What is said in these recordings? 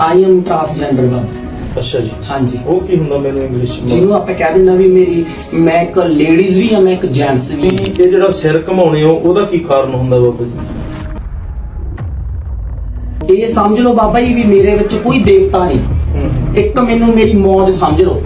I am transgender ਬਾਬਾ ਅੱਛਾ ਜੀ। ਹਾਂਜੀ। ਉਹ ਕੀ ਹੁੰਦਾ ਮੈਨੂੰ ਇੰਗਲਿਸ਼ ਚ ਜਿਹਨੂੰ ਆਪਾਂ ਕਹਿ ਦਿੰਦਾ ਵੀ ਮੇਰੀ ਮੈਂ ਇੱਕ ਲੇਡੀਜ਼ ਵੀ ਆ ਮੈਂ ਇੱਕ ਜੈਂਟਸ ਵੀ ਇਹ ਜਿਹੜਾ ਸਿਰ ਘਮਾਉਣੇ ਹੋ ਉਹਦਾ ਕੀ ਕਾਰਨ ਹੁੰਦਾ ਬਾਬਾ ਜੀ? ਇਹ ਸਮਝ ਲਓ ਬਾਬਾ ਜੀ ਵੀ ਮੇਰੇ ਵਿੱਚ ਕੋਈ ਦੇਵਤਾ ਨਹੀਂ। ਇੱਕ ਮੈਨੂੰ ਮੇਰੀ ਮੌਜ ਸਮਝ ਲਓ।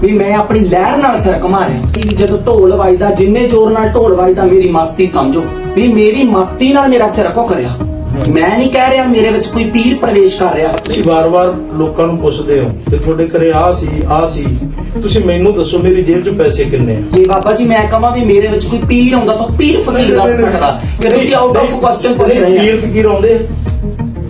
ਵੀ ਮੈਂ ਆਪਣੀ ਲਹਿਰ ਨਾਲ ਸਿਰ ਘਮਾ ਰਿਹਾ। ਕਿ ਜਦੋਂ ਢੋਲ ਵੱਜਦਾ ਜਿੰਨੇ ਜ਼ੋਰ ਨਾਲ ਢੋਲ ਵੱਜਦਾ ਮੇਰੀ ਮਸਤੀ ਸਮਝੋ। ਵੀ ਮੇਰੀ ਮਸਤੀ ਨਾਲ ਮੇਰਾ ਸਿਰ ਘੁੱਕ ਰਿਹਾ। ਮੈਂ ਨਹੀਂ ਕਹਿ ਰਿਹਾ ਮੇਰੇ ਵਿੱਚ ਕੋਈ ਪੀਰ ਪ੍ਰਵੇਸ਼ ਕਰ ਰਿਹਾ। ਤੁਸੀਂ ਵਾਰ-ਵਾਰ ਲੋਕਾਂ ਨੂੰ ਪੁੱਛਦੇ ਹੋ ਕਿ ਤੁਹਾਡੇ ਘਰੇ ਆ ਸੀ ਆ ਸੀ। ਤੁਸੀਂ ਮੈਨੂੰ ਦੱਸੋ ਮੇਰੀ ਜੇਬ 'ਚ ਪੈਸੇ ਕਿੰਨੇ ਆ? ਜੇ ਬਾਬਾ ਜੀ ਮੈਂ ਕਹਾਂ ਵੀ ਮੇਰੇ ਵਿੱਚ ਕੋਈ ਪੀਰ ਆਉਂਦਾ ਤਾਂ ਪੀਰ ਫਕੀਰ ਦੱਸ ਸਕਦਾ। ਕਿ ਤੁਸੀਂ ਆਊਟ ਆਫ ਕੁਐਸਚਨ ਪੁੱਛ ਰਹੇ ਪੀਰ ਆ ਫਕੀਰ ਆਉਂਦੇ?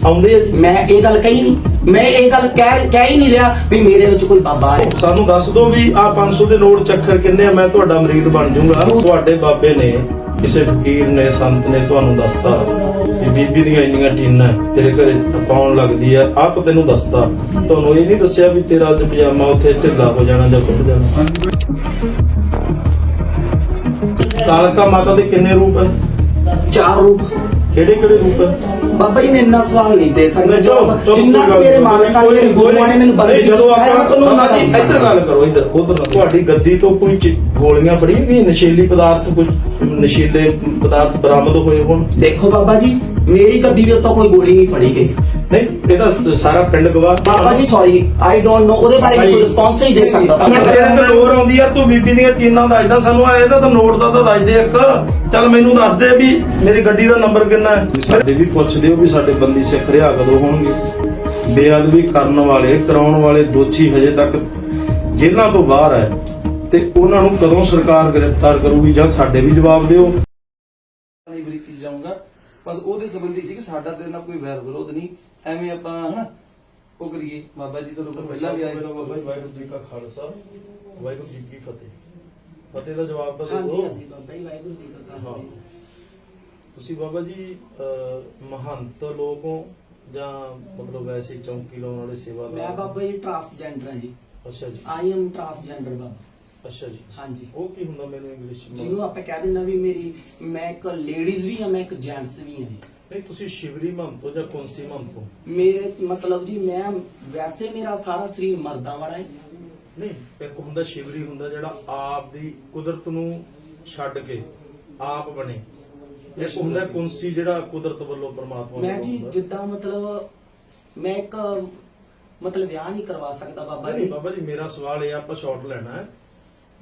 ਆਉਂਦੇ ਆ ਜੀ। ਮੈਂ ਇਹ ਗੱਲ ਕਹੀ ਨਹੀਂ। ਮੈਂ ਇਹ ਗੱਲ ਕਹਿ ਕਹਿ ਹੀ ਨਹੀਂ ਰਿਹਾ ਵੀ ਮੇਰੇ ਵਿੱਚ ਕੋਈ ਬਾਬਾ ਹੈ ਸਾਨੂੰ ਦੱਸ ਦਿਓ ਵੀ ਆ 500 ਦੇ ਨੋਟ ਚੱਕਰ ਕਿੰਨੇ ਆ ਮੈਂ ਤੁਹਾਡਾ ਮਰੀਦ ਬਣ ਜਾਊਂਗਾ। ਤੁਹਾਡੇ ਬਾਬੇ ਨੇ ਕਿਸੇ ਫਕੀਰ ਨੇ ਸੰਤ ਨੇ ਤੁਹਾਨੂੰ ਦੱਸਤਾ। ਬੀਬੀ ਦੀਆਂ ਇੰਨੀਆਂ ਟੀਨਾਂ ਤੇਰੇ ਘਰੇ ਪਾਉਣ ਲੱਗਦੀ ਆ ਤਾਂ ਤੈਨੂੰ ਦੱਸਤਾ। ਤੁਹਾਨੂੰ ਇਹ ਨਹੀਂ ਦੱਸਿਆ ਵੀ ਤੇਰਾ ਅੱਜ ਪਜਾਮਾ ਉੱਥੇ ਢਿੱਲਾ ਹੋ ਜਾਣਾ ਜਾਂ ਖੁੱਲ ਜਾਣਾ। ਕਾਲਕਾ ਮਾਤਾ ਦੇ ਕਿੰਨੇ ਰੂਪ ਹੈ? ਚਾਰ ਰੂਪ। ਕਿਹੜੇ ਕਿਹੜੇ ਰੂਪ ਹੈ? ਬਾਬਾ ਜੀ ਮੈਂ ਇੰਨਾ ਸਵਾਲ ਨਹੀਂ ਦੇ ਸਕਦਾ। ਜੋ ਜਿੰਨਾ ਕੁ ਮੇਰੇ ਮਾਲਕਾਂ ਨੇ ਮੇਰੇ ਗੁਰੂਆਂ ਨੇ ਮੈਨੂੰ ਬੰਦੇ ਜਦੋਂ ਆਪਾਂ ਤੁਹਾਨੂੰ ਜੀ, ਦੱਸ ਇੱਧਰ ਗੱਲ ਕਰੋ ਇੱਧਰ ਉਧਰ ਤੁਹਾਡੀ ਗੱਦੀ ਤੋਂ ਕੋਈ ਚੀ- ਗੋਲੀਆਂ ਫੜੀ ਵੀ ਨਸ਼ੀਲੀ ਪਦਾਰਥ ਕੁਝ ਨਸ਼ੀਲੇ ਪਦਾਰਥ ਬਰਾਮਦ ਹੋਏ ਹੋਣ? ਦੇਖੋ ਬਾਬਾ ਜੀ ਮੇਰੀ ਗੱਦੀ ਦੇ ਉੱਤੋਂ ਕੋਈ ਗੋਲੀ ਨਹੀਂ ਫੜੀ ਗਈ। ਨਹੀਂ ਇਹਦਾ ਸਾਰਾ ਪਿੰਡ ਗਵਾਹ। Baba ji sorry I don't know ਉਹਦੇ ਬਾਰੇ ਮੈਂ ਕੋਈ ਰਿਸਪੌਂਸ ਨਹੀਂ ਦੇ ਸਕਦਾ। ਮੈਂ ਤੇਰੇ ਤੇ ਲੋਰ ਆਉਂਦੀ ਯਾਰ ਤੂੰ ਬੀਬੀ ਦੀਆਂ ਟੀਨਾਂ ਦੱਸਦਾ ਸਾਨੂੰ ਆ ਇਹਦਾ ਤਾਂ ਨੋਟ ਦਾ ਤਾਂ ਦੱਸ ਦੇ ਇੱਕ। ਚੱਲ ਮੈਨੂੰ ਦੱਸ ਦੇ ਵੀ ਮੇਰੀ ਗੱਡੀ ਦਾ ਨੰਬਰ ਕਿੰਨਾ ਹੈ। ਸਾਡੇ ਵੀ ਪੁੱਛਦੇ ਹੋ ਵੀ ਸਾਡੇ ਬੰਦੀ ਸਿੱਖ ਰਿਹਾ ਕਦੋਂ ਹੋਣਗੇ। ਬੇਅਦਬੀ ਕਰਨ ਵਾਲੇ ਕਰਾਉਣ ਵਾਲੇ ਦੋਸ਼ੀ ਹਜੇ ਤੱਕ ਜੇਲ੍ਹਾਂ ਤੋਂ ਬਾਹਰ ਹੈ ਤੇ ਉਹਨਾਂ ਨੂੰ ਕਦੋਂ ਸਰਕਾਰ ਗ੍ਰਿਫਤਾਰ ਕਰੂਗੀ ਜਾਂ ਸਾਡੇ ਵੀ ਜਵਾਬ ਦਿਓ। ਬਸ ਉਹਦੇ ਸੰਬੰਧੀ ਸੀ ਕਿ ਸਾਡਾ ਤੇਰੇ ਨਾਲ ਕੋਈ ਵੈਰ ਵਿਰੋਧ ਨਹੀਂ। ਐਵੇਂ ਆਪਾਂ ਹਨਾ? ਉਹ ਕਰੀਏ। ਬਾਬਾ ਜੀ ਤੋਂ ਲੋਕ ਪਹਿਲਾਂ ਵੀ ਆਏ। ਵਾਹਿਗੁਰੂ ਜੀ ਕਾ ਖਾਲਸਾ ਵਾਹਿਗੁਰੂ ਜੀ ਕੀ ਫਤਿਹ। ਫਤਿਹ ਦਾ ਜਵਾਬ ਤਾਂ ਹਾਂਜੀ ਦਿਓ। ਹਾਂਜੀ ਬਾਬਾ ਜੀ ਵਾਹਿਗੁਰੂ ਜੀ ਕਾ। ਖਾਲਸਾ। ਤੁਸੀਂ ਬਾਬਾ ਜੀ ਮਹੰਤ ਲੋਕੋਂ ਜਾਂ ਮਤਲਬ ਵੈਸੇ ਚੌਂਕੀ ਲਾਉਣ ਵਾਲੇ ਸੇਵਾਦਾਰ ਮੈਂ ਬਾਬਾ ਜੀ ਟ੍ਰਾਂਸਜੈਂਡਰ ਹਾਂ ਜੀ। ਅੱਛਾ ਜੀ। ਆਈ ਐਮ ਟ੍ਰਾਂਸਜੈਂਡਰ ਬਾਬਾ। ਅੱਛਾ ਜੀ। ਹਾਂਜੀ। ਉਹ ਕੀ ਹੁੰਦਾ ਮੈਨੂੰ ਇੰਗਲਿਸ਼ ਜਿਹਨੂੰ ਆਪਾਂ ਕਹਿ ਦਿੰਦਾ ਵੀ ਮੇਰੀ ਮੈਂ ਇੱਕ ਲੇਡੀਜ਼ ਵੀ ਆ ਮੈਂ ਇੱਕ ਜੈਂਟਸ ਵੀ ਆ ਜੀ। ਨਹੀਂ ਤੁਸੀਂ ਸ਼ਿਵਰੀ ਹੋ ਜਾਂ ਕੁੰਸੀ ਹੋ? ਮੇਰੇ ਮਤਲਬ ਜੀ ਮੈਂ ਵੈਸੇ ਮੇਰਾ ਸਾਰਾ ਸਰੀਰ ਮਰਦਾਂ ਵਾਲਾ ਹੈ। ਨਹੀਂ ਇੱਕ ਹੁੰਦਾ ਸ਼ਿਵਰੀ ਹੁੰਦਾ ਜਿਹੜਾ ਆਪ ਦੀ ਕੁਦਰਤ ਨੂੰ ਛੱਡ ਕੇ ਆਪ ਬਣੇ। ਇੱਕ ਹੁੰਦਾ ਕੁੰਸੀ ਜਿਹੜਾ ਕੁਦਰਤ ਵੱਲੋਂ ਪਰਮਾਤਮਾ ਮੈਂ ਵੱਲੋਂ ਜੀ ਹੁੰਦਾ। ਜਿੱਦਾਂ ਮਤਲਬ ਮੈਂ ਇੱਕ ਮਤਲਬ ਵਿਆਹ ਨਹੀਂ ਕਰਵਾ ਸਕਦਾ ਬਾਬਾ ਨਹੀਂ ਜੀ। ਬਾਬਾ ਜੀ ਮੇਰਾ ਸਵਾਲ ਇਹ ਆ, ਆਪਾਂ ਸ਼ਾਰਟ ਲੈਣਾ ਹੈ।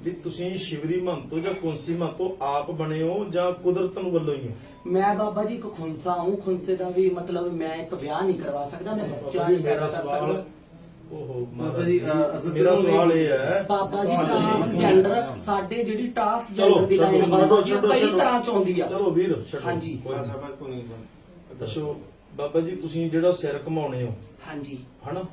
ਵੀ ਤੁਸੀਂ ਸ਼ਿਵਰੀ ਮਹੰਤ ਜਾਂ ਕੁੰਸੀ ਮਹੰਤ ਆਪ ਬਣੇ ਹੋ ਜਾਂ ਕੁਦਰਤ ਨੂੰ ਵੱਲੋਂ ਹੀ ਹੋ? ਮੈਂ ਬਾਬਾ ਜੀ ਇੱਕ ਖੁੰਸਾ ਹੂੰ। ਖੁੰਸੇ ਦਾ ਵੀ ਮਤਲਬ ਮੈਂ ਇੱਕ ਵਿਆਹ ਨਹੀਂ ਕਰਵਾ ਸਕਦਾ ਮੈਂ ਬੱਚਾ ਨਹੀਂ ਪੈਦਾ ਕਰ ਸਕਦਾ। ਓਹੋ ਬਾਬਾ ਜੀ, ਅਸਲ ਮੇਰਾ ਸਵਾਲ ਇਹ ਹੈ ਬਾਬਾ ਜੀ ਟ੍ਰਾਂਸਜੈਂਡਰ ਸਾਡੇ ਜਿਹੜੀ ਟ੍ਰਾਂਸਜੈਂਡਰ ਦੀ ਲਾਈਨ ਬਾਬਾ ਜੀ ਕਈ। ਤਰ੍ਹਾਂ ਚ ਆਉਂਦੀ ਆ। ਚਲੋ ਵੀਰ ਛੱਡੋ ਹਾਂਜੀ। ਕੋਈ ਨਾ। ਦੱਸੋ ਬਾਬਾ ਜੀ ਤੁਸੀਂ ਜਿਹੜਾ ਸਿਰ ਘਮਾਉਣੇ ਹੋ ਹਾਂਜੀ। ਹਨਾ?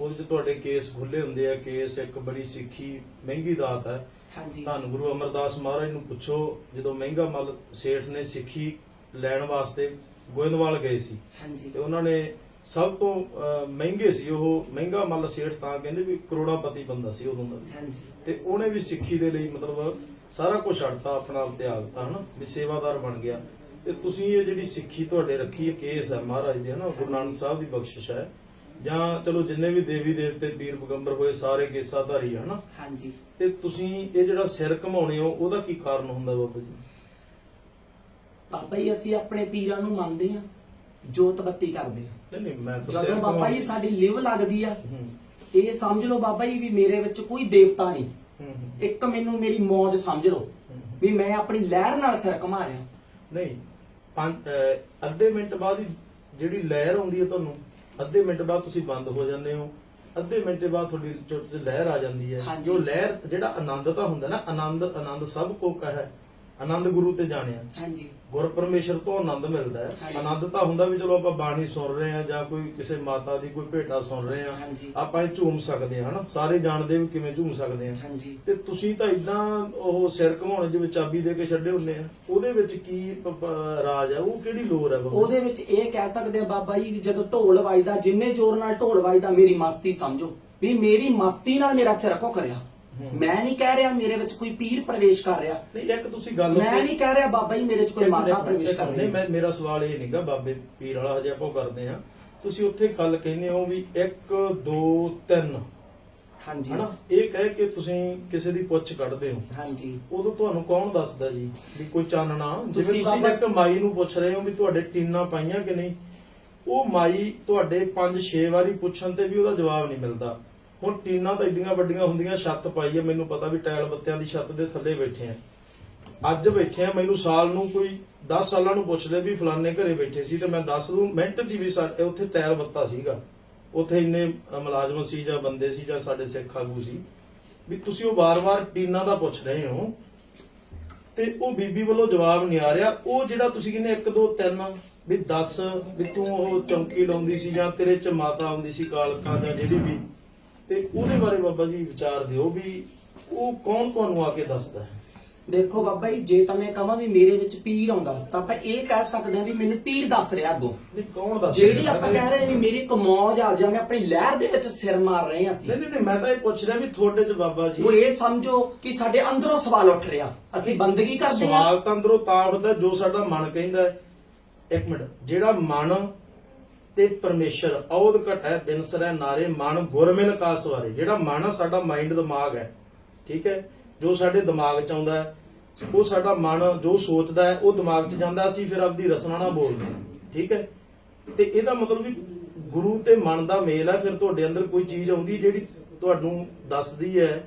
ਉਹਦੇ ਚ ਤੁਹਾਡੇ ਕੇਸ ਖੁੱਲੇ ਹੁੰਦੇ ਆ ਕੇਸ ਇੱਕ ਬੜੀ ਸਿੱਖੀ ਮਹਿੰਗੀ ਦਾਤ ਹੈ। ਹਾਂਜੀ। ਧੰਨ ਗੁਰੂ ਅਮਰਦਾਸ ਮਹਾਰਾਜ ਨੂੰ ਪੁੱਛੋ ਜਦੋਂ ਮਹਿੰਗਾ ਮਲ ਸੇਠ ਨੇ ਸਿੱਖੀ ਲੈਣ ਵਾਸਤੇ ਗੋਇੰਦਵਾਲ ਗਏ ਸੀ ਹਾਂਜੀ। ਤੇ ਉਹਨਾਂ ਨੇ ਸਭ ਤੋਂ ਅਹ, ਮਹਿੰਗੇ ਸੀ ਉਹ ਮਹਿੰਗਾ ਮੱਲ ਸੇਠ ਤਾਂ ਕਹਿੰਦੇ ਵੀ ਕਰੋੜਾਪਤੀ ਬੰਦਾ ਸੀ ਉਦੋਂ ਦਾ। ਹਾਂਜੀ। ਤੇ ਉਹਨੇ ਵੀ ਸਿੱਖੀ ਦੇ ਲਈ ਮਤਲਬ ਸਾਰਾ ਕੁਝ ਛੱਡਤਾ ਆਪਣਾ ਤਿਆਗਤਾ ਹਨਾ ਵੀ ਸੇਵਾਦਾਰ ਬਣ ਗਿਆ। ਤੇ ਤੁਸੀਂ ਇਹ ਜਿਹੜੀ ਸਿੱਖੀ ਤੁਹਾਡੇ ਰੱਖੀ ਹੈ ਕੇਸ ਹੈ ਮਹਾਰਾਜ ਦੇ ਹਨਾ ਗੁਰੂ ਨਾਨਕ ਸਾਹਿਬ ਦੀ ਬਖਸ਼ਿਸ਼ ਹੈ ਜਾਂ ਚਲੋ ਜਿੰਨੇ ਵੀ ਦੇਵੀ ਦੇਵਤੇ ਪੀਰ ਪਗੰਬਰ ਹੋਏ ਸਾਰੇ ਕੇਸਾਧਾਰੀ ਆ, ਹਨਾ? ਹਾਂਜੀ। ਤੇ ਤੁਸੀਂ ਇਹ ਜਿਹੜਾ ਸਿਰ ਘਮਾਉਣੇ ਹੋ ਉਹਦਾ ਕੀ ਕਾਰਨ ਹੁੰਦਾ ਬਾਬਾ ਜੀ? ਬਾਬਾ ਜੀ ਅਸੀਂ ਆਪਣੇ ਪੀਰਾਂ ਨੂੰ ਮੰਨਦੇ ਆ ਜੋਤ ਬੱਤੀ ਕਰਦੇ ਆ ਨਹੀਂ ਨਹੀਂ ਮੈਂ ਤਾਂ ਜਦੋਂ ਸਿਰ ਬਾਬਾ ਜੀ ਸਾਡੀ ਲਿਵ ਲੱਗਦੀ ਆ ਹੂੰ, ਇਹ ਸਮਝ ਲਓ ਬਾਬਾ ਜੀ ਵੀ ਮੇਰੇ ਵਿੱਚ ਕੋਈ ਦੇਵਤਾ ਨਹੀਂ। ਹੂੰ, ਹੂੰ, ਇੱਕ ਮੈਨੂੰ ਮੇਰੀ ਮੌਜ ਸਮਝ ਲਓ ਹੂੰ। ਵੀ ਮੈਂ ਆਪਣੀ ਲਹਿਰ ਨਾਲ ਸਿਰ ਘਮਾ ਰਿਹਾ। ਨਹੀਂ ਪੰਜ ਅਹ, ਅੱਧੇ ਮਿੰਟ ਬਾਅਦ ਹੀ ਜਿਹੜੀ ਲਹਿਰ ਆਉਂਦੀ ਹੈ ਤੁਹਾਨੂੰ ਅੱਧੇ ਮਿੰਟ ਬਾਅਦ ਤੁਸੀਂ ਬੰਦ ਹੋ ਜਾਂਦੇ ਹੋ। ਅੱਧੇ ਮਿੰਟ ਬਾਅਦ ਤੁਹਾਡੀ ਚੁੱਟ 'ਚ ਲਹਿਰ ਆ ਜਾਂਦੀ ਹੈ। ਹਾਂਜੀ। ਜੋ ਲਹਿਰ ਜਿਹੜਾ ਆਨੰਦ ਤਾਂ ਹੁੰਦਾ ਨਾ ਆਨੰਦ ਆਨੰਦ ਸਭ ਕੋ ਕਹੈ। ਆਨੰਦ ਗੁਰੂ ਤੇ ਜਾਣਿਆ ਹਾਂਜੀ। ਗੁਰ ਪਰਮੇਸ਼ਰ ਤੋਂ ਆਨੰਦ ਮਿਲਦਾ ਹੈ। ਆਨੰਦ ਤਾਂ ਹੁੰਦਾ ਵੀ ਚਲੋ ਆਪਾਂ ਬਾਣੀ ਸੁਣ ਰਹੇ ਆ ਜਾਂ ਕੋਈ ਕਿਸੇ ਮਾਤਾ ਦੀ ਕੋਈ ਭੇਟਾ ਸੁਣ ਰਹੇ ਆ ਹਾਂਜੀ। ਆਪਾਂ ਇਹ ਝੂਮ ਸਕਦੇ ਹਾਂ ਹਨਾ? ਸਾਰੇ ਜਾਣਦੇ ਵੀ ਕਿਵੇਂ ਝੂਮ ਸਕਦੇ ਆ ਹਾਂਜੀ। ਤੇ ਤੁਸੀਂ ਤਾਂ ਇਦਾਂ ਉਹ ਸਿਰ ਘਮਾਉਣੇ ਜਿਵੇਂ ਚਾਬੀ ਦੇ ਕੇ ਛੱਡੇ ਹੁੰਨੇ ਆ। ਉਹਦੇ ਵਿੱਚ ਕੀ ਪ- ਪ- ਰਾਜ ਹੈ ਉਹ ਕਿਹੜੀ ਲੋਰ ਬਾਬਾ? ਉਹਦੇ ਵਿੱਚ ਇਹ ਕਹਿ ਸਕਦੇ ਆ ਬਾਬਾ ਜੀ ਵੀ ਜਦੋਂ ਢੋਲ ਵੱਜਦਾ ਜਿੰਨੇ ਜ਼ੋਰ ਨਾਲ ਢੋਲ ਵੱਜਦਾ ਮੇਰੀ ਮਸਤੀ ਸਮਝੋ। ਵੀ ਮੇਰੀ ਮਸਤੀ ਨਾਲ ਮੇਰਾ ਸਿਰ ਘੁੱਕ ਰਿਹਾ। ਮੈਂ ਨਹੀਂ ਕਹਿ ਰਿਹਾ ਮੇਰੇ ਵਿੱਚ ਕੋਈ ਪੀਰ ਪ੍ਰਵੇਸ਼ ਕਰ ਰਿਹਾ। ਨਹੀਂ ਇੱਕ ਤੁਸੀਂ ਗੱਲ ਮੈਂ ਨਹੀਂ ਕਹਿ ਰਿਹਾ ਬਾਬਾ ਜੀ ਮੇਰੇ ਵਿੱਚ ਕੋਈ ਮਾਤਾ ਪ੍ਰਵੇਸ਼ ਕਰ ਨਹੀਂ ਰਹੀ ਮੈਂ ਮੇਰਾ ਸਵਾਲ ਇਹ ਨਹੀਂਗਾ ਬਾਬੇ ਪੀਰ ਵਾਲਾ ਹਜੇ ਆਪਾਂ ਕਰਦੇ ਆ ਤੁਸੀਂ ਉੱਥੇ ਗੱਲ ਕਹਿੰਦੇ ਹੋ ਵੀ 1 2 3 ਹਾਂਜੀ। ਹਨਾ? ਇਹ ਕਹਿ ਕੇ ਤੁਸੀਂ ਕਿਸੇ ਦੀ ਪੁੱਛ ਕੱਢਦੇ ਹੋ। ਹਾਂਜੀ। ਉਦੋਂ ਤੁਹਾਨੂੰ ਕੌਣ ਦੱਸਦਾ ਜੀ ਵੀ ਕੋਈ ਚਾਨਣਾ? ਜਿਵੇਂ ਤੁਸੀਂ ਇੱਕ ਮਾਈ ਨੂੰ ਪੁੱਛ ਰਹੇ ਹੋ ਵੀ ਤੁਹਾਡੇ ਟੀਨਾ ਪਾਈਆਂ ਕਿ ਨਹੀਂ? ਉਹ ਮਾਈ ਤੁਹਾਡੇ 5-6 ਵਾਰੀ ਪੁੱਛਣ ਤੇ ਵੀ ਉਹਦਾ ਜਵਾਬ ਨਹੀਂ ਮਿਲਦਾ। ਹੁਣ ਟੀਨਾ ਤਾਂ ਏਡੀਆਂ ਵੱਡੀਆਂ ਹੁੰਦੀਆਂ, ਛੱਤ ਪਾਈ ਹੈ, ਮੈਨੂੰ ਪਤਾ ਵੀ ਟਾਇਲ ਬੱਤਿਆਂ ਦੀ ਛੱਤ ਦੇ ਥੱਲੇ ਬੈਠੇ ਆ। ਅੱਜ ਬੈਠੇ ਆ, ਮੈਨੂੰ ਸਾਲ ਨੂੰ ਕੋਈ 10 ਸਾਲਾਂ ਨੂੰ ਪੁੱਛ ਲੈ ਵੀ ਫਲਾਣੇ ਘਰੇ ਬੈਠੇ ਸੀ ਤੇ ਮੈਂ ਦੱਸ ਦੂੰ, ਮਿੰਟ 'ਚ ਵੀ ਸਾਡੇ ਉੱਥੇ ਟਾਇਲ ਬੱਤਾ ਸੀਗਾ। ਉੱਥੇ ਇੰਨੇ ਮੁਲਾਜ਼ਮ ਸੀ ਜਾਂ ਬੰਦੇ ਸੀ ਜਾਂ ਸਾਡੇ ਸਿੱਖ ਆਗੂ ਸੀ, ਵੀ ਤੁਸੀਂ ਉਹ ਵਾਰ-ਵਾਰ ਟੀਨਾ ਦਾ ਪੁੱਛ ਰਹੇ ਹੋ ਤੇ ਉਹ ਬੀਬੀ ਵੱਲੋਂ ਜਵਾਬ ਨਹੀਂ ਆ ਰਿਹਾ। ਉਹ ਜਿਹੜਾ ਤੁਸੀਂ ਕਹਿੰਦੇ 1 2 3 ਵੀ 10 ਵੀ ਤੂੰ ਉਹ ਚੌਂਕੀ ਲਾਉਂਦੀ ਸੀ ਜਾਂ ਤੇਰੇ ਚ ਮਾਤਾ ਆਉਂਦੀ ਸੀ ਕਾਲਕਾਂ ਜਾਂ ਜਿਹੜੀ ਵੀ ਤੇ ਉਹਦੇ ਬਾਰੇ ਬਾਬਾ ਜੀ ਵਿਚਾਰ ਦਿਓ ਵੀ ਉਹ ਕੌਣ ਤੁਹਾਨੂੰ ਆ ਕੇ ਦੱਸਦਾ ਹੈ? ਦੇਖੋ ਬਾਬਾ ਜੀ ਜੇ ਤਾਂ ਮੈਂ ਕਹਾਂ ਵੀ ਮੇਰੇ ਵਿੱਚ ਪੀਰ ਆਉਂਦਾ ਤਾਂ ਆਪਾਂ ਇਹ ਕਹਿ ਸਕਦੇ ਹਾਂ ਵੀ ਮੈਨੂੰ ਪੀਰ ਦੱਸ ਰਿਹਾ ਅੱਗੋਂ। ਨਹੀਂ ਕੌਣ ਦੱਸ ਜਿਹੜੀ ਆਪਾਂ ਕਹਿ ਰਹੇ ਹਾਂ ਵੀ ਮੇਰੀ ਇੱਕ ਮੌਜ ਆ ਜਾਂ ਮੈਂ ਆਪਣੀ ਲਹਿਰ ਦੇ ਵਿੱਚ ਸਿਰ ਮਾਰ ਰਹੇ ਹਾਂ ਅਸੀਂ। ਨਹੀਂ ਨਹੀਂ ਨਹੀਂ, ਮੈਂ ਤਾਂ ਇਹ ਪੁੱਛ ਰਿਹਾ ਵੀ ਤੁਹਾਡੇ ਚ ਬਾਬਾ ਜੀ ਉਹ ਇਹ ਸਮਝੋ ਕਿ ਸਾਡੇ ਅੰਦਰੋਂ ਸਵਾਲ ਉੱਠ ਰਿਹਾ। ਅਸੀਂ ਬੰਦਗੀ ਕਰਦੇ ਹਾਂ। ਸਵਾਲ ਤਾਂ ਅੰਦਰੋਂ ਤਾਂ ਉੱਠਦਾ ਜੋ ਸਾਡਾ ਮਨ ਕਹਿੰਦਾ ਹੈ। ਇੱਕ ਮਿੰਟ ਜਿਹੜਾ ਮਨ ਤੇ ਪਰਮੇਸ਼ਰ ਔਦ ਘਟੈ ਦਿਨ ਸਰੈ ਨਾਰੇ ਮਨ ਗੁਰਮਿਲ ਕਾ ਸਵਾਰੇ। ਜਿਹੜਾ ਮਨ ਸਾਡਾ ਮਾਈਂਡ ਦਿਮਾਗ ਹੈ, ਠੀਕ ਹੈ? ਜੋ ਸਾਡੇ ਦਿਮਾਗ ਚ ਆਉਂਦਾ ਹੈ, ਉਹ ਸਾਡਾ ਮਨ ਜੋ ਸੋਚਦਾ ਹੈ, ਉਹ ਦਿਮਾਗ ਚ ਜਾਂਦਾ, ਅਸੀਂ ਫਿਰ ਆਪਦੀ ਰਸਨਾ ਨਾਲ ਬੋਲਦੇ ਠੀਕ ਹੈ? ਤੇ ਇਹਦਾ ਮਤਲਬ ਵੀ ਗੁਰੂ ਤੇ ਮਨ ਦਾ ਮੇਲ ਹੈ, ਫਿਰ ਤੁਹਾਡੇ ਅੰਦਰ ਕੋਈ ਚੀਜ਼ ਆਉਂਦੀ ਜਿਹੜੀ ਤੁਹਾਨੂੰ ਦੱਸਦੀ ਹੈ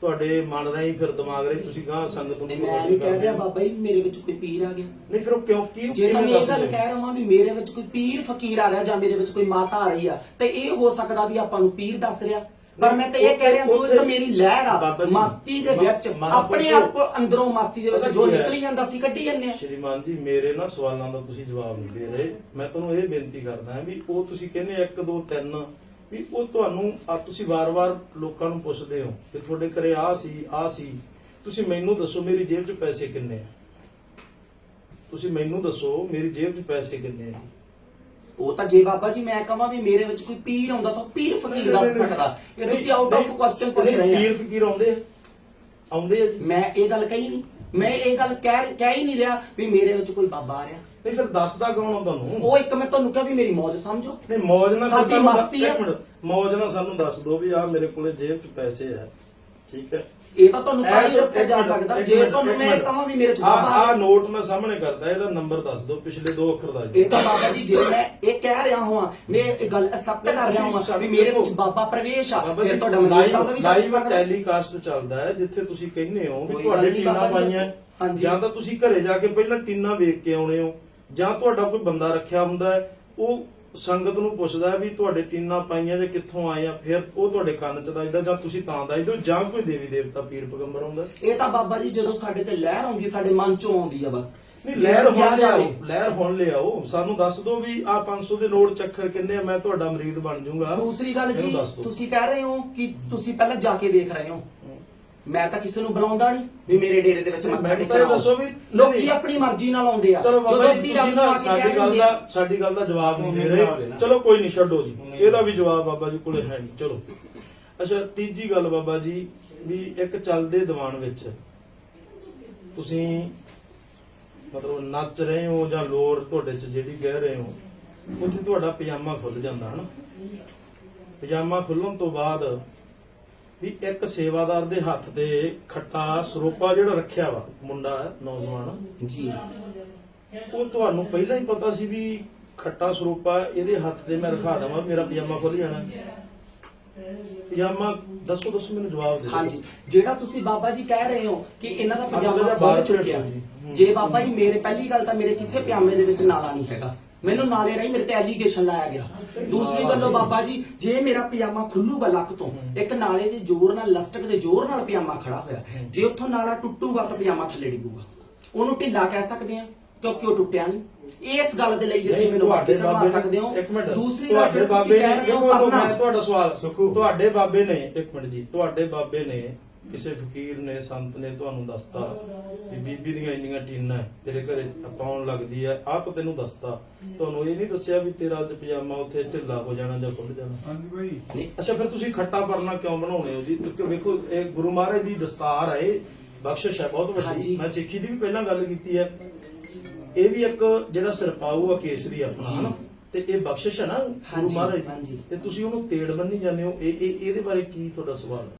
ਤੁਹਾਡੇ ਮਨ ਰਾਹੀਂ ਫਿਰ ਦਿਮਾਗ ਰਾਹੀਂ ਤੁਸੀਂ ਗਾਂ ਸੰਗਤ ਨੂੰ ਮੈਂ ਨਹੀਂ ਕਹਿ ਰਿਹਾ ਬਾਬਾ ਜੀ ਮੇਰੇ ਵਿੱਚ ਕੋਈ ਪੀਰ ਆ ਗਿਆ। ਨਹੀਂ ਫਿਰ ਉਹ ਕਿਉਂ ਕੀ ਜੇ ਤਾਂ ਮੈਂ ਇਹ ਗੱਲ? ਕਹਿ ਰਹਾ ਵੀ ਮੇਰੇ ਵਿੱਚ ਕੋਈ ਪੀਰ ਫਕੀਰ ਆ ਰਿਹਾ ਜਾਂ ਮੇਰੇ ਵਿੱਚ ਕੋਈ ਮਾਤਾ ਆ ਰਹੀ ਆ ਤੇ ਇਹ ਹੋ ਸਕਦਾ ਵੀ ਆਪਾਂ ਨੂੰ ਪੀਰ ਦੱਸ ਰਿਹਾ। ਪਰ ਮੈਂ ਤਾਂ ਇਹ ਕਹਿ ਰਿਹਾ ਉਹ ਇੱਕ ਮੇਰੀ ਲਹਿਰ ਆ ਮਸਤੀ ਦੇ ਵਿੱਚ ਆਪਣੇ ਆਪ ਅੰਦਰੋਂ ਮਸਤੀ ਦੇ ਵਿੱਚ ਜੋ ਹੈ? ਨਿਕਲੀ ਜਾਂਦਾ ਸੀ ਕੱਢੀ ਜਾਂਦੇ ਆ। ਸ਼੍ਰੀਮਾਨ ਜੀ ਮੇਰੇ ਨਾ ਸਵਾਲਾਂ ਦਾ ਤੁਸੀਂ ਜਵਾਬ ਨਹੀਂ ਦੇ ਰਹੇ। ਮੈਂ ਤੁਹਾਨੂੰ ਇਹ ਬੇਨਤੀ ਕਰਦਾ ਹਾਂ ਵੀ ਉਹ ਤੁਸੀਂ ਕਹਿੰਦੇ 1 2 3 ਵੀ ਉਹ ਤੁਹਾਨੂੰ ਆ ਤੁਸੀਂ ਵਾਰ-ਵਾਰ ਲੋਕਾਂ ਨੂੰ ਪੁੱਛਦੇ ਹੋ ਕਿ ਤੁਹਾਡੇ ਘਰੇ ਆ ਸੀ ਆ ਸੀ। ਤੁਸੀਂ ਮੈਨੂੰ ਦੱਸੋ ਮੇਰੀ ਜੇਬ 'ਚ ਪੈਸੇ ਕਿੰਨੇ ਆ? ਤੁਸੀਂ ਮੈਨੂੰ ਦੱਸੋ ਮੇਰੀ ਜੇਬ 'ਚ ਪੈਸੇ ਕਿੰਨੇ ਆ ਉਹ ਤਾਂ ਜੇ ਬਾਬਾ ਜੀ ਮੈਂ ਕਹਾਂ ਵੀ ਮੇਰੇ ਵਿੱਚ ਕੋਈ ਪੀਰ ਆਉਂਦਾ ਤਾਂ ਪੀਰ ਫਕੀਰ ਦੱਸ ਸਕਦਾ। ਇਹ ਤੁਸੀਂ ਆਊਟ ਆਫ ਕੁਐਸਚਨ ਪੁੱਛ ਰਹੇ ਆ। ਪੀਰ ਫਕੀਰ ਆਉਂਦੇ ਆਉਂਦੇ ਆ ਜੀ। ਮੈਂ ਇਹ ਗੱਲ ਕਹੀ ਨਹੀਂ। ਮੈਂ ਇਹ ਗੱਲ ਕਹਿ ਕਹਿ ਹੀ ਨਹੀਂ ਰਿਹਾ ਵੀ ਮੇਰੇ ਵਿੱਚ ਕੋਈ ਬਾਬਾ ਆ ਰਿਹਾ। ਨਹੀਂ ਫਿਰ ਦੱਸਦਾ ਕੌਣ ਆ ਤੁਹਾਨੂੰ ਉਹ ਇੱਕ ਮੈਂ ਤੁਹਾਨੂੰ ਕਿਹਾ ਵੀ ਮੇਰੀ ਮੌਜ ਸਮਝੋ ਨਹੀਂ ਮੌਜ ਨਾਲ ਸਾਡੀ ਸਾਨੂੰ ਮਸਤੀ ਆ। ਇੱਕ ਮਿੰਟ, ਮੌਜ ਨਾਲ ਸਾਨੂੰ ਦੱਸ ਦਿਓ ਵੀ ਆ ਮੇਰੇ ਕੋਲੇ ਜੇਬ 'ਚ ਪੈਸੇ ਆ ਠੀਕ ਹੈ ਇਹ ਤਾਂ ਤੁਹਾਨੂੰ ਤਾਂ ਹੀ ਦੱਸਿਆ ਜਾ ਸਕਦਾ ਜੇ ਤੁਹਾਨੂੰ ਮੈਂ। ਕਹਾਂ ਵੀ ਮੇਰੇ ਚ ਆ ਬਾਬਾ ਆ। ਨੋਟ ਮੈਂ ਸਾਹਮਣੇ ਕਰਦਾ ਇਹਦਾ ਨੰਬਰ ਦੱਸ ਦਿਓ ਪਿਛਲੇ ਦੋ ਅੱਖਰ ਦਾ ਜੀ ਇਹ ਤਾਂ ਬਾਬਾ ਜੀ ਜੇ ਮੈਂ ਇਹ ਕਹਿ ਰਿਹਾ ਹਾਂ ਮੈਂ ਇਹ ਗੱਲ ਐਕਸੈਪਟ ਕਰ ਰਿਹਾ ਹਾਂ ਵੀ ਮੇਰੇ ਵਿੱਚ ਬਾਬਾ ਪ੍ਰਵੇਸ਼ ਆ ਬਾਬਾ ਫਿਰ ਤੁਹਾਡਾ ਮੈਨੂੰ ਤਾਂ ਵੀ ਦੱਸ ਲਾਈਵ ਸਕਦਾ ਟੈਲੀਕਾਸਟ ਚੱਲਦਾ ਹੈ ਜਿੱਥੇ ਤੁਸੀਂ ਕਹਿੰਦੇ ਹੋ ਵੀ ਕੋਈ ਤੁਹਾਡੇ ਨਹੀਂ ਟੀਨਾਂ ਬਾਬਾ ਜੀ, ਪਾਈਆਂ। ਹਾਂਜੀ। ਜਾਂ ਤਾਂ ਤੁਸੀਂ ਘਰੇ ਜਾ ਕੇ ਪਹਿਲਾਂ ਟੀਨਾਂ ਵੇਖ ਕੇ ਆਉਣੇ ਹੋ ਜਾਂ ਤੁਹਾਡਾ ਕੋਈ ਬੰਦਾ ਰੱਖਿਆ ਹੁੰਦਾ ਹੈ ਉਹ ਸੰਗਤ ਨੂੰ ਪੁੱਛਦਾ ਹੈ ਵੀ ਤੁਹਾਡੇ ਟੀਨਾਂ ਪਾਈਆਂ ਜਾਂ ਕਿੱਥੋਂ ਆਏ ਆ ਫਿਰ ਉਹ ਤੁਹਾਡੇ ਕੰਨ 'ਚ ਦੱਸਦਾ ਜਾਂ ਤੁਸੀਂ ਤਾਂ ਦੱਸਦੇ ਹੋ ਜਾਂ ਕੋਈ ਦੇਵੀ ਦੇਵਤਾ ਪੀਰ ਪਗੰਬਰ ਹੁੰਦਾ ਇਹ ਤਾਂ ਬਾਬਾ ਜੀ ਜਦੋਂ ਸਾਡੇ ਤੇ ਲਹਿਰ ਆਉਂਦੀ ਸਾਡੇ ਮਨ ਚੋਂ ਆਉਂਦੀ ਆ ਬਸ। ਨਹੀਂ ਲਹਿਰ ਹੁਣ। ਲਿਆਓ ਲਹਿਰ ਹੁਣ ਲਿਆਓ। ਸਾਨੂੰ ਦੱਸ ਦਿਓ ਵੀ ਆ 500 ਦੇ ਨੋਟ ਚੱਕਰ ਕਿੰਨੇ ਆ ਮੈਂ ਤੁਹਾਡਾ ਮਰੀਦ ਬਣ ਜਾਊਂਗਾ। ਦੂਸਰੀ ਗੱਲ ਜੀ। ਤੁਸੀਂ ਕਹਿ ਰਹੇ ਹੋ ਕਿ ਤੁਸੀਂ ਪਹਿਲਾਂ ਜਾ ਕੇ ਵੇਖ ਰਹੇ ਹੋ। ਮੈਂ ਤਾਂ ਕਿਸੇ ਨੂੰ ਬੁਲਾਉਂਦਾ ਨਹੀਂ ਵੀ ਮੇਰੇ ਡੇਰੇ ਦੇ ਵਿੱਚ ਮੱਥਾ ਮੈਨੂੰ ਤਾਂ ਟੇਕਣਾ ਦੱਸੋ ਵੀ- ਲੋਕੀ ਨਹੀਂ। ਆਪਣੀ ਮਰਜ਼ੀ ਨਾਲ ਆਉਂਦੇ ਆ। ਚਲੋ ਬਾਬਾ ਜਦੋਂ ਜੀ ਅੱਧੀ ਤੁਸੀਂ ਰਾਤ ਨੂੰ ਨਾ ਆ ਕੇ ਸਾਡੀ ਗੱਲ ਦਿੰਦੇ ਦਾ ਸਾਡੀ ਗੱਲ ਦਾ ਜਵਾਬ ਨਹੀਂ ਦੇ ਰਹੇ। ਚਲੋ ਕੋਈ ਨਹੀਂ ਛੱਡੋ ਜੀ। ਇਹਦਾ ਵੀ ਜਵਾਬ ਬਾਬਾ ਜੀ ਕੋਲੇ ਹੈ ਨਹੀਂ। ਚਲੋ। ਅੱਛਾ ਤੀਜੀ ਗੱਲ ਬਾਬਾ ਜੀ ਵੀ ਇੱਕ ਚੱਲਦੇ ਦੀਵਾਨ ਵਿੱਚ ਤੁਸੀਂ ਮਤਲਬ ਨੱਚ ਰਹੇ ਹੋ ਜਾਂ ਲੋਰ ਤੁਹਾਡੇ ਚ ਜਿਹੜੀ ਕਹਿ ਰਹੇ ਹੋ ਉੱਥੇ ਤੁਹਾਡਾ ਪਜਾਮਾ ਖੁੱਲ ਜਾਂਦਾ ਹਨਾ? ਪਜਾਮਾ ਖੁੱਲਣ ਤੋਂ ਬਾਅਦ ਵੀ ਇੱਕ ਸੇਵਾਦਾਰ ਦੇ ਹੱਥ ਤੇ ਖੱਟਾ ਸਰੋਪਾ ਜਿਹੜਾ ਰੱਖਿਆ ਵਾ ਮੁੰਡਾ ਨੌਜਵਾਨ। ਜੀ। ਉਹ ਤੁਹਾਨੂੰ ਪਹਿਲਾਂ ਹੀ ਪਤਾ ਸੀ ਵੀ ਖੱਟਾ ਸਰੂਪਾ ਇਹਦੇ ਹੱਥ ਤੇ ਮੈਂ ਰਖਾ ਦਵਾਂ ਮੇਰਾ ਪਜਾਮਾ ਖੁੱਲ ਜਾਣਾ। ਪਜਾਮਾ ਦੱਸੋ ਦੱਸੋ ਮੈਨੂੰ ਜਵਾਬ ਦੇ ਦਿਓ। ਹਾਂਜੀ। ਜਿਹੜਾ ਤੁਸੀਂ ਬਾਬਾ ਜੀ ਕਹਿ ਰਹੇ ਹੋ ਕਿ ਇਹਨਾਂ ਦਾ ਪਜਾਮਾ ਖੁੱਲ ਚੁੱਕਿਆ। ਜੇ ਬਾਬਾ ਜੀ ਮੇਰੇ ਪਹਿਲੀ ਗੱਲ ਤਾਂ ਮੇਰੇ ਕਿਸੇ ਪਜਾਮੇ ਦੇ ਵਿੱਚ ਨਾਲਾ ਨਹੀਂ ਹੈਗਾ। ਮੈਨੂੰ ਨਾਲੇ ਰਾਹੀਂ ਮੇਰੇ ਤੇ ਐਲੀਗੇਸ਼ਨ ਲਾਇਆ ਗਿਆ। ਦੂਸਰੀ ਗੱਲੋਂ ਬਾਬਾ ਜੀ ਜੇ ਮੇਰਾ ਪਜਾਮਾ ਖੁੱਲੂਗਾ ਲੱਕ ਤੋਂ ਇੱਕ ਨਾਲੇ ਦੇ ਜ਼ੋਰ ਨਾਲ ਲਸਟਕ ਦੇ ਜ਼ੋਰ ਨਾਲ ਪਜਾਮਾ ਖੜਾ ਹੋਇਆ। ਜੇ ਉੱਥੋਂ ਨਾਲਾ ਟੁੱਟੂਗਾ ਤਾਂ ਪਜਾਮਾ ਥੱਲੇ ਡਿੱਗੂਗਾ। ਉਹਨੂੰ ਢਿੱਲਾ ਕਹਿ ਸਕਦੇ ਆ ਕਿਉਂਕਿ ਉਹ ਟੁੱਟਿਆ ਨਹੀਂ। ਇਸ ਗੱਲ ਦੇ ਲਈ ਜਿਹੜੀ ਨਹੀਂ, ਮੈਨੂੰ ਤੁਹਾਡੇ ਵਾਕਿਆ ਚੜਵਾ ਸਕਦੇ ਹੋ। ਦੂਸਰੀ ਗੱਲ ਤੁਹਾਡੇ ਬਾਬੇ ਤੁਸੀਂ ਨੇ ਕਹਿ ਰਹੇ ਹੋ ਦੇਖੋ, ਕਰਨਾ ਮੈਂ ਤੁਹਾਡਾ ਸਵਾਲ ਤੁਹਾਡੇ ਬਾਬੇ ਨੇ ਇੱਕ ਮਿੰਟ ਜੀ ਤੁਹਾਡੇ ਬਾਬੇ ਨੇ ਕਿਸੇ ਫਕੀਰ ਨੇ ਸੰਤ ਨੇ ਤੁਹਾਨੂੰ ਦੱਸਤਾ ਵੀ ਬੀਬੀ ਦੀਆਂ ਇੰਨੀਆਂ ਟੀਨਾਂ ਹੈ, ਤੇਰੇ ਘਰੇ ਪਾਉਣ ਲੱਗਦੀ ਹੈ ਆਹ ਤਾਂ ਤੈਨੂੰ ਦੱਸਤਾ। ਤੁਹਾਨੂੰ ਇਹ ਨਹੀਂ ਦੱਸਿਆ ਵੀ ਤੇਰਾ ਅੱਜ ਪਜਾਮਾ ਉੱਥੇ ਢਿੱਲਾ ਹੋ ਜਾਣਾ ਜਾਂ ਖੁੱਲ ਜਾਣਾ। ਹਾਂਜੀ ਭਾਈ। ਨਹੀਂ ਅੱਛਾ ਫਿਰ ਤੁਸੀਂ ਖੱਟਾ ਪਰਨਾ ਕਿਉਂ ਬਣਾਉਣੇ ਹੋ ਜੀ? ਕਿਉਂਕਿ ਵੇਖੋ ਇਹ ਗੁਰੂ ਮਹਾਰਾਜ ਦੀ ਦਸਤਾਰ ਹੈ ਬਖਸ਼ਿਸ਼ ਹੈ ਬਹੁਤ ਵੱਡੀ। ਮੈਂ ਸਿੱਖੀ ਦੀ ਵੀ ਪਹਿਲਾਂ ਗੱਲ ਕੀਤੀ ਹੈ। ਇਹ ਵੀ ਇੱਕ ਜਿਹੜਾ ਸਿਰਪਾਊ ਆ ਕੇਸਰੀ ਆਪਣਾ। ਹਨਾ? ਤੇ ਇਹ ਬਖਸ਼ਿਸ਼ ਹੈ ਨਾ ਗੁਰੂ ਮਹਾਰਾਜ। ਤੇ ਤੁਸੀਂ ਉਹਨੂੰ ਤੇੜ ਬੰਨੀ ਜਾਂਦੇ ਹੋ। ਇਹ ਇਹ ਇਹਦੇ ਬਾਰੇ ਕੀ ਤੁਹਾਡਾ ਸਵਾਲ ਹੈ?